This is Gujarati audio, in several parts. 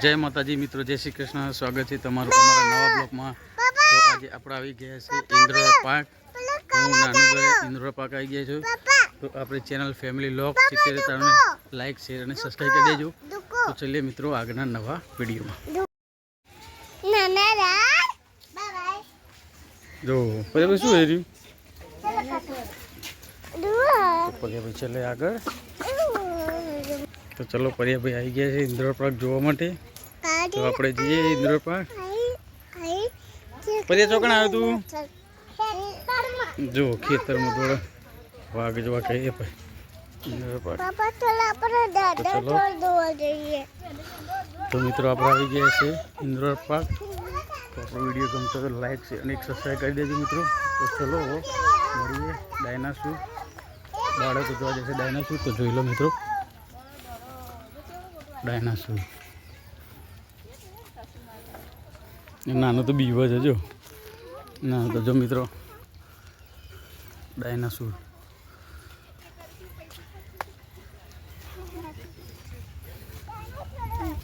જય માતાજી મિત્રો જય શ્રી કૃષ્ણ. સ્વાગત છે તમારું અમારા નવા બ્લોકમાં. તો આજે આપણે આવી ગયા છે ઇન્દ્રોડા પાર્ક. હું નાનું ઘરે ઇન્દ્રોડા પાર્ક આવી ગયા છું. તો આપણી ચેનલ ફેમિલી લોક સિત્તેર તમે લાઇક શેર અને સબસ્ક્રાઈબ કરી દેજો. તો ચલીએ મિત્રો આગળના નવા વિડીયોમાં. જો પછી શું રહ્યું? પર્યાભાઈ આગળ. તો ચલો પરિયાભાઈ આવી ગયા છે ઇન્દ્રોડા પાર્ક જોવા માટે. તો આપણે જઈએ ઇન્દ્રોડા પાર્ક. પર્યા ચોકણ આવ્યું તું? જો ખેતરમાં થોડો વાઘ જોવા કહીએ ભાઈ. ઇન્દ્રોડા પાર્ક. તો મિત્રો આપણે આવી ગયા છે ઇન્દ્રોડા પાર્ક. તો આપણો વીડિયો ગમતો તો લાઈક છે અને એક સબસ્ક્રાઈબ કરી દેજો મિત્રો. તો ચલો મળીએ. ડાયનાસુર. બાળકો જોવા જશે ડાયનાસુર. તો જોઈ લો મિત્રો. ડાયનાસુર નાનો તો બીવો છે, જો. નાનો તો જો, મિત્રો. ડાયનાસોર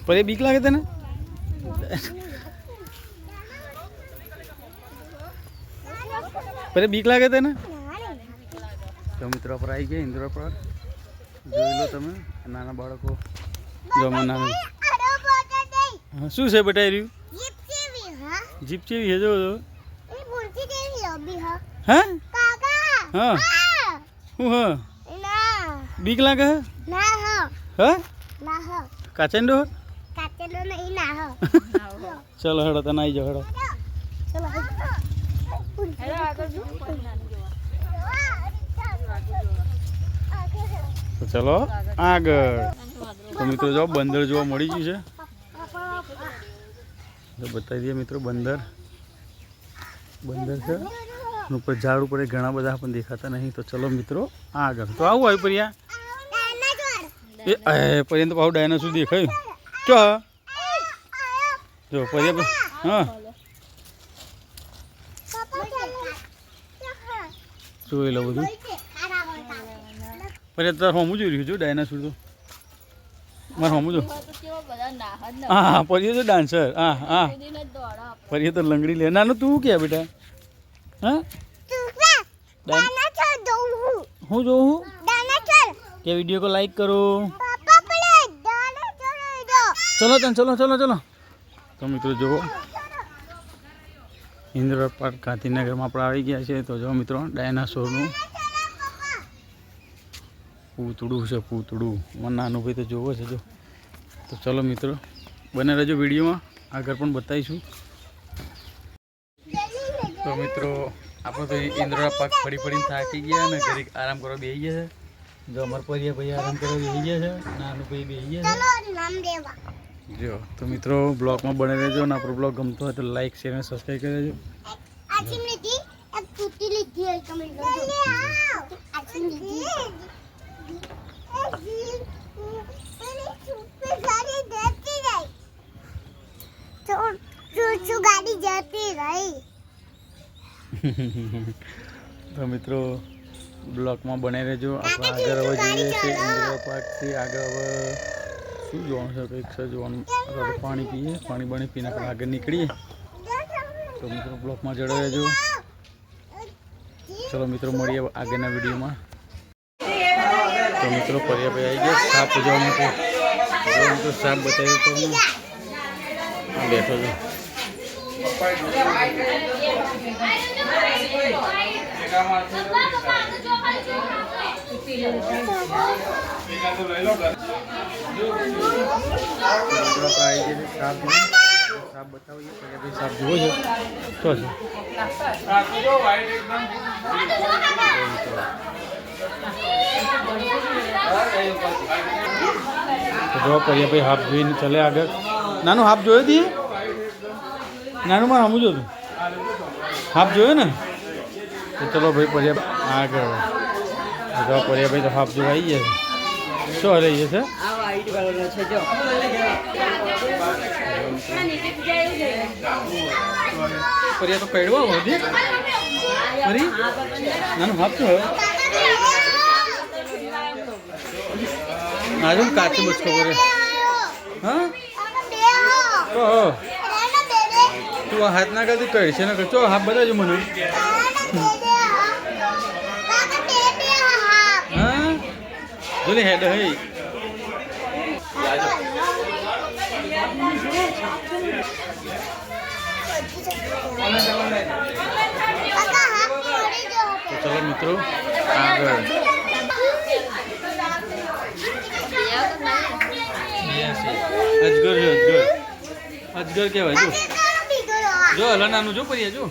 પર એ બીક લાગે તને? પર બીક લાગે તને? તો મિત્રો પર આવી ગયા, ઇન્દ્ર પર. જોઈ લો તમે, નાના બાળકો. જો હા, શું છે બેટા રહ્યું? જીપ જેવી છે જો જો. હા? હા? શું હા. બીક લાગે હે? હા. હો? ચલો હેડો તને આવી જાઓ હેડો. તો ચલો આગળ. તો મિત્રો જો બંદર જોવા મળી ગયું છે. તો બતાવી દઈએ મિત્રો બંદર. બંદર છે. ઉપર ઝાડ ઉપર ઘણા બધા પણ દેખાતા નહીં. તો ચલો મિત્રો આગળ. તો આવું આવ્યું પરિયા. એ એ પર્યંત પાછું ડાયનોસોર દેખાયું. ચો. જો પર્યા હા. જોઈ લો બધું. પર્યા તાર હોમું જોઈ રહ્યું છું ડાયનાસોર તો. મારે હમું જો. હા પરિયે તો ડાન્સર હા હા. પરિયે તો લંગડી લે. નાનું તું કે બેટા? હા? હું. જોઉં હું? કે વીડિયો કો લાઈક કરો. ચલો તન ચલો ચલો ચલો. તો મિત્રો જુઓ. ઇન્દ્ર ગાંધીનગરમાં આપણે આવી ગયા છે તો જો મિત્રો ડાયનાસોરનું પૂતળું છે પૂતળું. મને નાનું ભાઈ તો જોવો છે જો. તો ચલો મિત્રો બને રહેજો વિડીયોમાં. આગળ પણ બતાવીશું. તો મિત્રો આપણે તો ઇન્દ્રા પાક ફરી ફરીને થાકી ગયા અને ઘરે આરામ કરવા બેસી ગયા છે. જો અમારા પરિયા ભાઈ આરામ કરવા બેસી ગયા છે નાનું ભાઈ બેસી ગયા છે. જો તો મિત્રો બ્લોગમાં બને રહેજો અને આપણો બ્લોગ ગમતો હોય તો લાઈક શેર અને સબસ્ક્રાઈબ કરી દેજો. ગાડી જતી રહી તો મિત્રો બ્લોકમાં બને રહેજો. આપણે આગળ હવે જોઈએ છે ઇન્દ્રા પાર્કથી. આગળ હવે શું જોવાનું છે? કંઈક છે જોવાનું. આપણે પાણી પીએ પાણી બાણી પીને આપણે આગળ નીકળીએ. તો મિત્રો બ્લોકમાં જડે રહેજો. ચલો મિત્રો મળીએ આગળના વિડીયોમાં. તો મિત્રો પર્યાભાઈ આવી ગયા સાપ પૂજવા માટે. મિત્રો, સાપ બતાવ્યો તો આ બેઠો છું. સાપ બતાવીએ પર્યાભાઈ સાપ શું છે. જો કરીએ ભાઈ, હાફ જોઈને ચલે આગળ. નાનું હાફ જોયો દી નાનું મારે સમજો તું. હાફ જોયો ને? તો ચલો ભાઈ પછી આગળ. જો પર્યા ભાઈ, તો હાફ જોવા આવી છે. શું હરે છે? પર્યા તો પહેરવા હોતી ફરી? નાનું હાફ તો હવે. આજે કાચું બચકો કરે હા. બેબે તું આ હાથ ના કરતી કઈ છે ને ચો હાથ બતાવજો મને. હા? જોને હેડ હઈ તો ચલો મિત્રો, આગળ. અજગર જો અજગર. અજગર કહેવાય જો જો લનાનું નાનું જો પરીએ જો.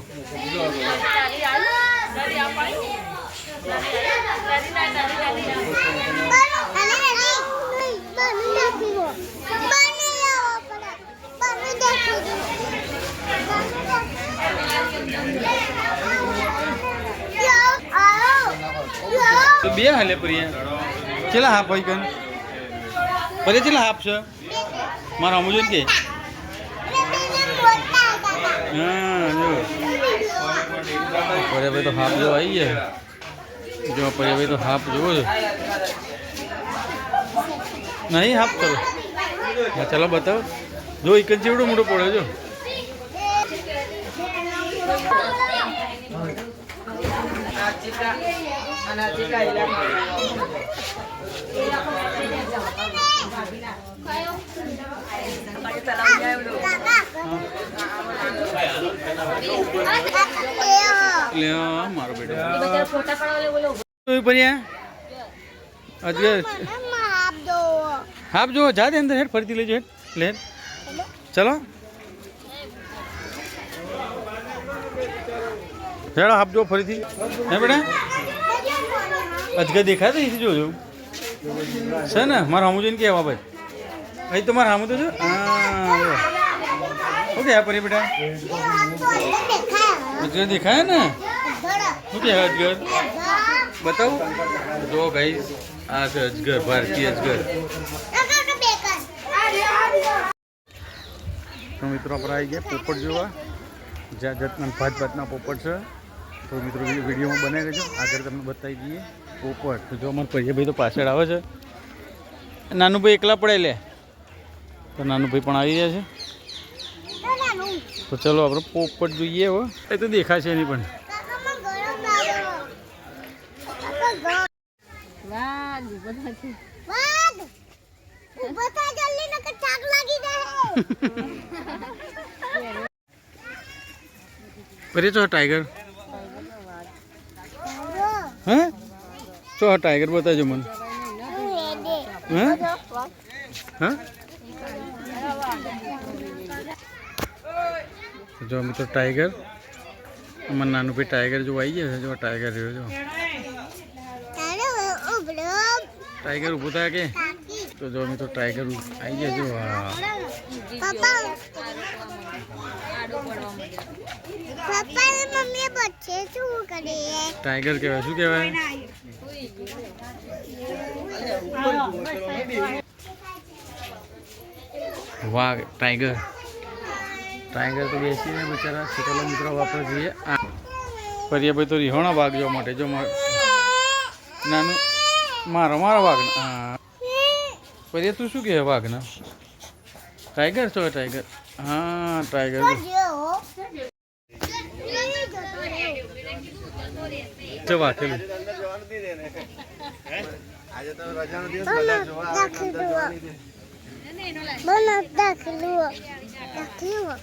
બે હાલે પરીએ ચેલા હા ભાઈ કન? પરીએ ચેલા હાફ છે? મારા અમુ જોઈને કે? હા જો. પર્યાભાઈ તો હાફ જો આવી ગયા. જો પર્યાભાઈ તો હાફ જોવો છે. નહીં હાફ કરો. હા ચાલો બતાવો. જો એક જ જેવડો મોટો પડ્યો જો. એટલે આ મારો બેટો. હાફ જો જા દે અંદર હેડ, ફરીથી લેજો હેડ. લે. ચલો. હેડો, હાફ જો ફરીથી. હે બેટા? અજગર દેખાય તો જોજો. છે ને? મારા હમું જોઈને કેવા ભાઈ. અહીં તમારા મારા હમું તો જો શું કે પરી બેટા. અજગર દેખાય ને? શું કે અજગર? બતાવું? જો ભાઈ, આ છે અજગર, ભારતીય અજગર. તો મિત્રો, આપણે આવી ગયા પોપટ જોવા. જાત જાતના ભાત ભાતના પોપટ છે. તો મિત્રો વિડીયોમાં બનાવી રહેજો આગળ તમને બતાવી દઈએ. પોપટ. તો જો અમારા પરિયાભાઈ તો પાછળ આવે છે. નાનું ભાઈ એકલા પડે લે. તો નાનુભાઈ પણ આવી ગયા છે. તો ચલો આપણે પોપટ જોઈએ હવે એ તો દેખાશે નહીં પણ. કરીએ છો ટાઈગર. હે? છો ટાઈગર બતાવજો મને. હે? હા? જો મિત્રો ટાઈગર, અમારું નાનું ભાઈ ટાઈગર જો આવી ગયા છે. જો ટાઈગર રહ્યો, જો. ટાઈગર ઊભો થાય કે? તો જો મિત્રો ટાઈગર આવી ગયા, જો. ટાઈગર કહેવાય, શું કહેવાય? વાઘ ટાઈગર ટાઈગર તો બેસીને બિચારા છોકરા મિત્રો વાપર જોઈએ આ પરિયાભાઈ તો રિહોણા વાઘ જોવા માટે. જો નાનું મારો મારો વાઘ પરિયા તું શું કહે વાઘના? ટાઈગર છો ટાઈગર હા ટાઈગર જો વાઘેલું મને દાખલું દાખલું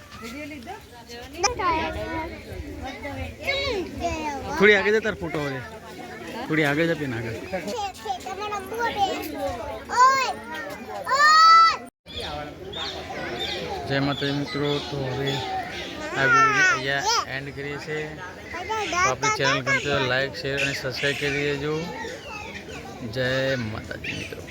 થોડી આગળ જતા ફોટો હવે થોડી આગળ જતી પેન આગળ જય માતાજી મિત્રો તો હવે આ વીડિયો અહીંયા એન્ડ કરીએ છીએ આપણી ચેનલ ગમતી લાઈક શેર અને સબસ્ક્રાઈબ કરી દેજો જય માતાજી મિત્રો